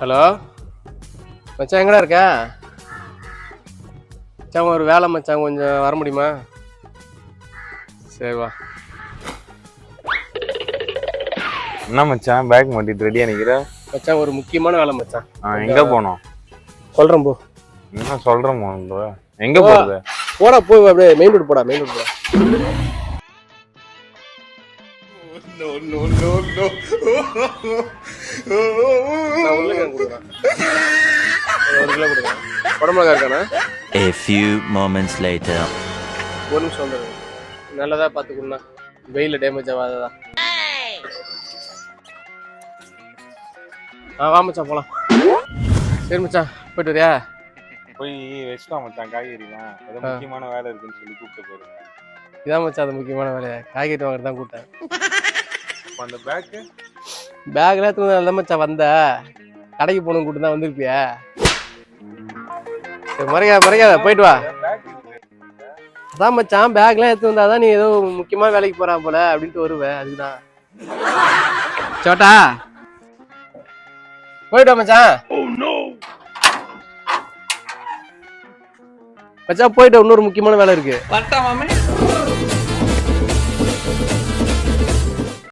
Hello? மச்சான் எங்கடா இருக்க? மச்சான் ஒரு வேலை மச்சான் கொஞ்சம் வர முடியுமா? சரி வா. என்ன மச்சான் பேக் மாட்டிட்டு ரெடியா நிக்கிற? மச்சான் ஒரு முக்கியமான வேலை மச்சான். ஆ, எங்க போனோம்? சொல்கிறேன் போ. என்ன சொல்றேன் bro. எங்க. போறது? போடா போய் அப்படியே மெயின் ரோடு போடா மெயின் ரோடு போடா. உருளைக்கிழங்கு கொடுக்குறேன். ஒரு கிலோ கொடுக்குறேன் உடம்புலகா இருக்கானே A few moments later. ஒரு நிமிஷம் வந்துடுங்க நல்லதா பார்த்துக்கணுண்ணா வெயிலில் டேமேஜ் ஆகாததா. ஆ வா மச்சான் போகலாம் சரி மச்சான் போயிட்டு வரியா? போய் வச்சுட்டான் மச்சான் காய்கறிலாம் ஏதோ. முக்கியமான வேலை இருக்குன்னு சொல்லி கூப்பிட்டு போயிருக்கேன் இதான் மச்சான் அது முக்கியமான வேலையை காய்கறி வாங்கிட்டு தான் கூப்பிட்டேன். அப்ப அந்த பேக்கு பேக்ல எடுத்து நல்ல மச்சான் வந்த. கடைக்கு போகணும் கூட்டு தான் வந்திருப்பிய? மறைக்காத மறைக்காத போயிட்டு வா. அதான் மச்சான் பேக்லாம் எடுத்து வந்தாதான் நீ ஏதோ முக்கியமான வேலைக்கு போறா போல அப்படின்ட்டு வருவ அதுதான் சோட்டா. போயிட்டு வா மச்சான். மச்சான் போயிட்டு இன்னொரு முக்கியமான வேலை இருக்கு.